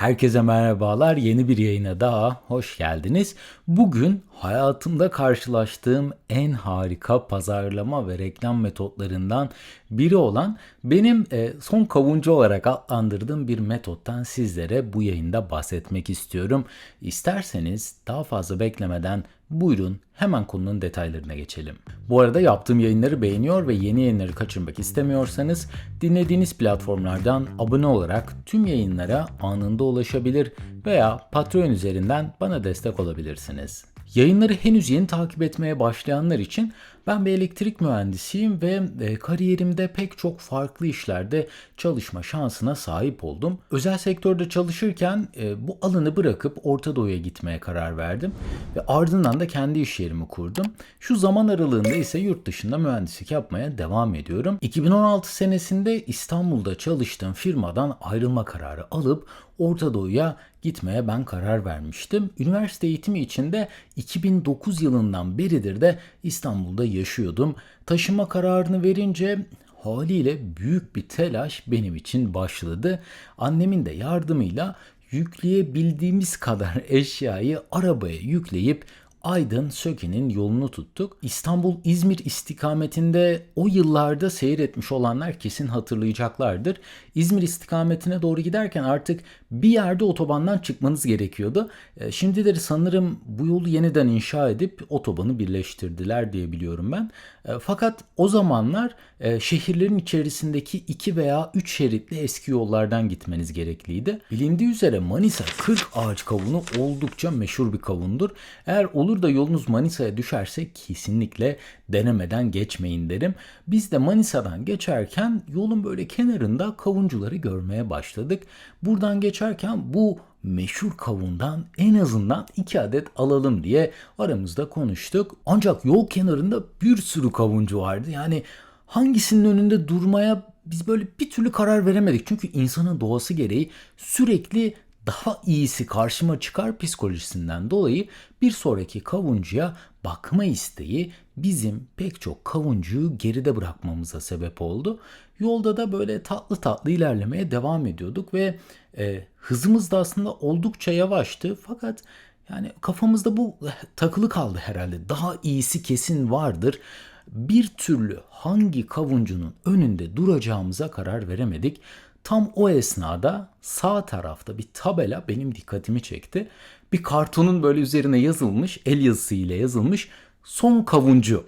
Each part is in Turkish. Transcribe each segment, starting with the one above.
Herkese merhabalar. Yeni bir yayına daha hoş geldiniz. Bugün hayatımda karşılaştığım en harika pazarlama ve reklam metotlarından biri olan benim e, son kavuncu olarak adlandırdığım bir metottan sizlere bu yayında bahsetmek istiyorum. İsterseniz daha fazla beklemeden Buyurun hemen konunun detaylarına geçelim. Bu arada yaptığım yayınları beğeniyor ve yeni yayınları kaçırmak istemiyorsanız dinlediğiniz platformlardan abone olarak tüm yayınlara anında ulaşabilir veya Patreon üzerinden bana destek olabilirsiniz. Yayınları henüz yeni takip etmeye başlayanlar için ben bir elektrik mühendisiyim ve e, kariyerimde pek çok farklı işlerde çalışma şansına sahip oldum. Özel sektörde çalışırken e, bu alanı bırakıp Orta Doğu'ya gitmeye karar verdim ve ardından da kendi iş yerimi kurdum. Şu zaman aralığında ise yurt dışında mühendislik yapmaya devam ediyorum. 2016 senesinde İstanbul'da çalıştığım firmadan ayrılma kararı alıp Orta Doğu'ya gitmeye ben karar vermiştim. Üniversite eğitimi içinde 2009 yılından beridir de İstanbul'da yaşıyordum. Taşıma kararını verince haliyle büyük bir telaş benim için başladı. Annemin de yardımıyla yükleyebildiğimiz kadar eşyayı arabaya yükleyip Aydın Söke'nin yolunu tuttuk. İstanbul-İzmir istikametinde o yıllarda seyretmiş olanlar kesin hatırlayacaklardır. İzmir istikametine doğru giderken artık bir yerde otobandan çıkmanız gerekiyordu. E, şimdileri sanırım bu yolu yeniden inşa edip otobanı birleştirdiler diye biliyorum ben. E, fakat o zamanlar e, şehirlerin içerisindeki iki veya üç şeritli eski yollardan gitmeniz gerekliydi. Bilindiği üzere Manisa 40 ağaç kavunu oldukça meşhur bir kavundur. Eğer olur da yolunuz Manisa'ya düşerse kesinlikle denemeden geçmeyin derim. Biz de Manisa'dan geçerken yolun böyle kenarında kavuncuları görmeye başladık. Buradan geçerken bu meşhur kavundan en azından iki adet alalım diye aramızda konuştuk. Ancak yol kenarında bir sürü kavuncu vardı. Yani hangisinin önünde durmaya biz böyle bir türlü karar veremedik. Çünkü insanın doğası gereği sürekli daha iyisi karşıma çıkar psikolojisinden dolayı bir sonraki kavuncuya bakma isteği bizim pek çok kavuncuyu geride bırakmamıza sebep oldu. Yolda da böyle tatlı tatlı ilerlemeye devam ediyorduk ve e, hızımız da aslında oldukça yavaştı fakat yani kafamızda bu takılı kaldı herhalde. Daha iyisi kesin vardır. Bir türlü hangi kavuncunun önünde duracağımıza karar veremedik. Tam o esnada sağ tarafta bir tabela benim dikkatimi çekti. Bir kartonun böyle üzerine yazılmış, el yazısı ile yazılmış son kavuncu.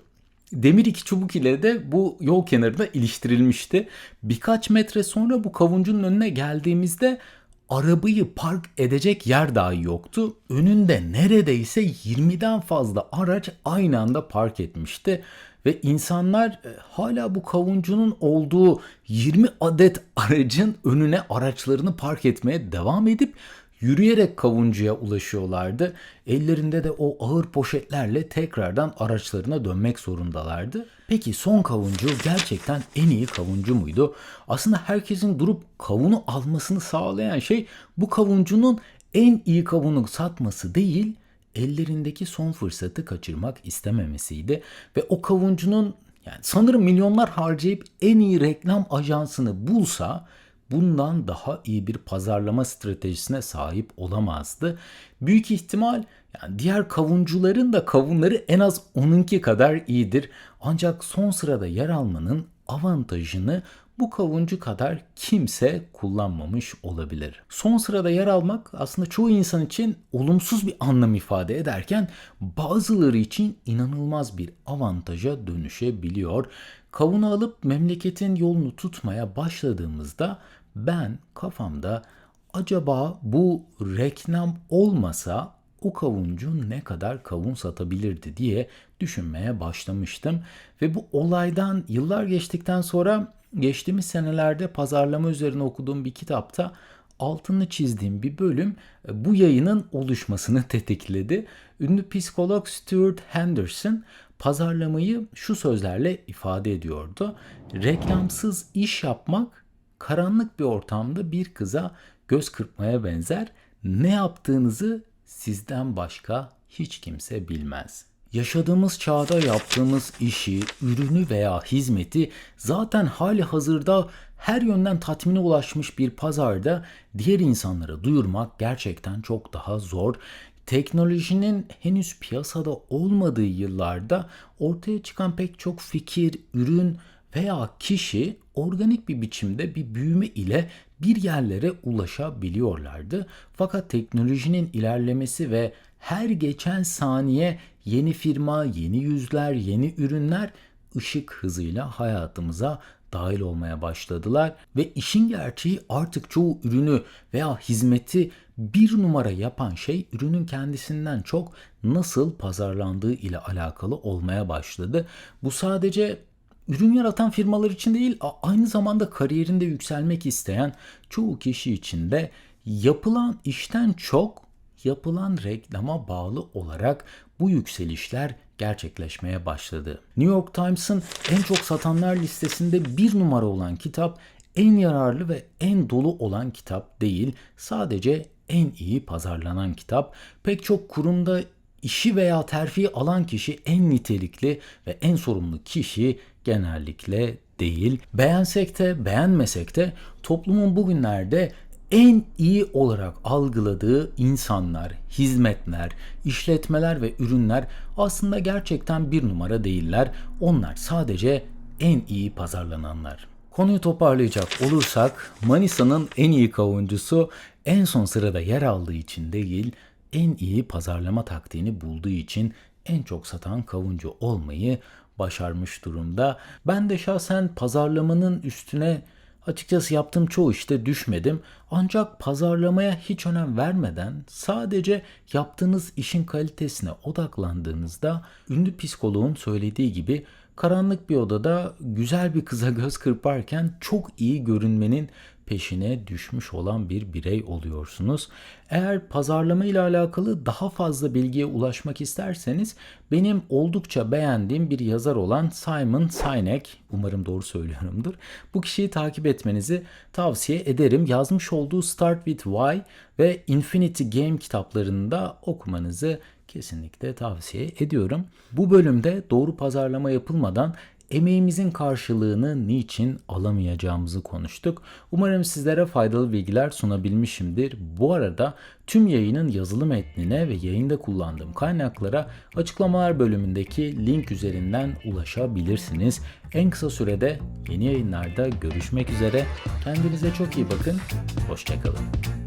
Demir iki çubuk ile de bu yol kenarına iliştirilmişti. Birkaç metre sonra bu kavuncunun önüne geldiğimizde arabayı park edecek yer dahi yoktu. Önünde neredeyse 20'den fazla araç aynı anda park etmişti ve insanlar e, hala bu kavuncunun olduğu 20 adet aracın önüne araçlarını park etmeye devam edip yürüyerek kavuncuya ulaşıyorlardı. Ellerinde de o ağır poşetlerle tekrardan araçlarına dönmek zorundalardı. Peki son kavuncu gerçekten en iyi kavuncu muydu? Aslında herkesin durup kavunu almasını sağlayan şey bu kavuncunun en iyi kavunu satması değil, ellerindeki son fırsatı kaçırmak istememesiydi ve o kavuncunun yani sanırım milyonlar harcayıp en iyi reklam ajansını bulsa bundan daha iyi bir pazarlama stratejisine sahip olamazdı. Büyük ihtimal yani diğer kavuncuların da kavunları en az onunki kadar iyidir. Ancak son sırada yer almanın avantajını bu kavuncu kadar kimse kullanmamış olabilir. Son sırada yer almak aslında çoğu insan için olumsuz bir anlam ifade ederken bazıları için inanılmaz bir avantaja dönüşebiliyor. Kavunu alıp memleketin yolunu tutmaya başladığımızda ben kafamda acaba bu reklam olmasa o kavuncu ne kadar kavun satabilirdi diye düşünmeye başlamıştım. Ve bu olaydan yıllar geçtikten sonra geçtiğimiz senelerde pazarlama üzerine okuduğum bir kitapta altını çizdiğim bir bölüm e, bu yayının oluşmasını tetikledi. Ünlü psikolog Stuart Henderson pazarlamayı şu sözlerle ifade ediyordu. Reklamsız iş yapmak karanlık bir ortamda bir kıza göz kırpmaya benzer. Ne yaptığınızı sizden başka hiç kimse bilmez. Yaşadığımız çağda yaptığımız işi, ürünü veya hizmeti zaten hali hazırda her yönden tatmine ulaşmış bir pazarda diğer insanlara duyurmak gerçekten çok daha zor. Teknolojinin henüz piyasada olmadığı yıllarda ortaya çıkan pek çok fikir, ürün veya kişi organik bir biçimde bir büyüme ile bir yerlere ulaşabiliyorlardı. Fakat teknolojinin ilerlemesi ve her geçen saniye yeni firma, yeni yüzler, yeni ürünler ışık hızıyla hayatımıza dahil olmaya başladılar ve işin gerçeği artık çoğu ürünü veya hizmeti bir numara yapan şey ürünün kendisinden çok nasıl pazarlandığı ile alakalı olmaya başladı. Bu sadece ürün yaratan firmalar için değil aynı zamanda kariyerinde yükselmek isteyen çoğu kişi için de yapılan işten çok yapılan reklama bağlı olarak bu yükselişler gerçekleşmeye başladı. New York Times'ın en çok satanlar listesinde bir numara olan kitap en yararlı ve en dolu olan kitap değil, sadece en iyi pazarlanan kitap. Pek çok kurumda işi veya terfi alan kişi en nitelikli ve en sorumlu kişi genellikle değil. Beğensek de beğenmesek de toplumun bugünlerde en iyi olarak algıladığı insanlar, hizmetler, işletmeler ve ürünler aslında gerçekten bir numara değiller. Onlar sadece en iyi pazarlananlar. Konuyu toparlayacak olursak Manisa'nın en iyi kavuncusu en son sırada yer aldığı için değil, en iyi pazarlama taktiğini bulduğu için en çok satan kavuncu olmayı başarmış durumda. Ben de şahsen pazarlamanın üstüne Açıkçası yaptığım çoğu işte düşmedim. Ancak pazarlamaya hiç önem vermeden sadece yaptığınız işin kalitesine odaklandığınızda ünlü psikoloğun söylediği gibi karanlık bir odada güzel bir kıza göz kırparken çok iyi görünmenin peşine düşmüş olan bir birey oluyorsunuz. Eğer pazarlama ile alakalı daha fazla bilgiye ulaşmak isterseniz benim oldukça beğendiğim bir yazar olan Simon Sinek, umarım doğru söylüyorumdur. Bu kişiyi takip etmenizi tavsiye ederim. Yazmış olduğu Start with Why ve Infinity Game kitaplarını da okumanızı kesinlikle tavsiye ediyorum. Bu bölümde doğru pazarlama yapılmadan emeğimizin karşılığını niçin alamayacağımızı konuştuk. Umarım sizlere faydalı bilgiler sunabilmişimdir. Bu arada tüm yayının yazılı metnine ve yayında kullandığım kaynaklara açıklamalar bölümündeki link üzerinden ulaşabilirsiniz. En kısa sürede yeni yayınlarda görüşmek üzere. Kendinize çok iyi bakın. Hoşçakalın.